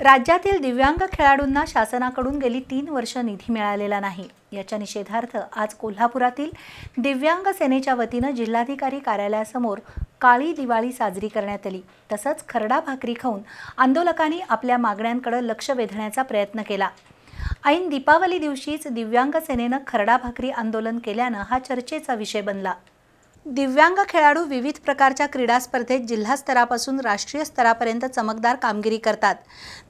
राज्यातील दिव्यांग खेळाडूंना शासनाकडून गेली तीन वर्ष निधी मिळालेला नाही. याच्या निषेधार्थ आज कोल्हापुरातील दिव्यांग सेनेच्या वतीनं जिल्हाधिकारी कार्यालयासमोर काळी दिवाळी साजरी करण्यात आली. तसंच खरडा भाकरी खाऊन आंदोलकांनी आपल्या मागण्यांकडे लक्ष वेधण्याचा प्रयत्न केला. ऐन दीपावली दिवशीच दिव्यांग सेनेनं खरडा भाकरी आंदोलन केल्यानं हा चर्चेचा विषय बनला. दिव्यांग खेळाडू विविध प्रकारच्या क्रीडा स्पर्धेत जिल्हा स्तरापासून राष्ट्रीय स्तरापर्यंत चमकदार कामगिरी करतात.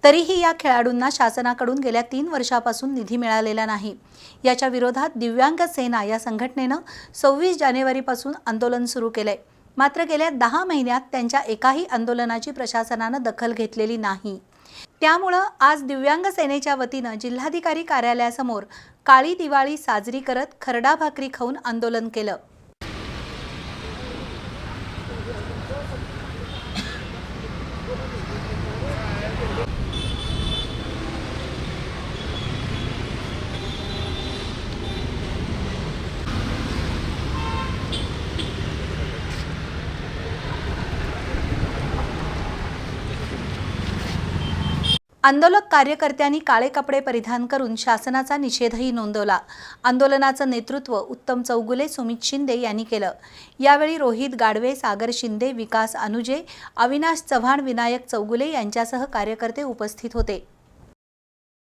तरीही या खेळाडूंना शासनाकडून गेल्या तीन वर्षापासून निधी मिळालेला नाही. याच्या विरोधात दिव्यांग सेना या संघटनेनं सव्वीस जानेवारीपासून आंदोलन सुरू केलंय. मात्र गेल्या दहा महिन्यात त्यांच्या एकाही आंदोलनाची प्रशासनानं दखल घेतलेली नाही. त्यामुळं आज दिव्यांग सेनेच्या वतीनं जिल्हाधिकारी कार्यालयासमोर काळी दिवाळी साजरी करत खरडा भाकरी खाऊन आंदोलन केलं. आंदोलक कार्यकर्त्यांनी काळे कपडे परिधान करून शासनाचा निषेधही नोंदवला. आंदोलनाचं नेतृत्व उत्तम चौगुले सुमित शिंदे यांनी केलं. यावेळी रोहित गाडवे सागर शिंदे विकास अनुजे अविनाश चव्हाण विनायक चौगुले यांच्यासह कार्यकर्ते उपस्थित होते.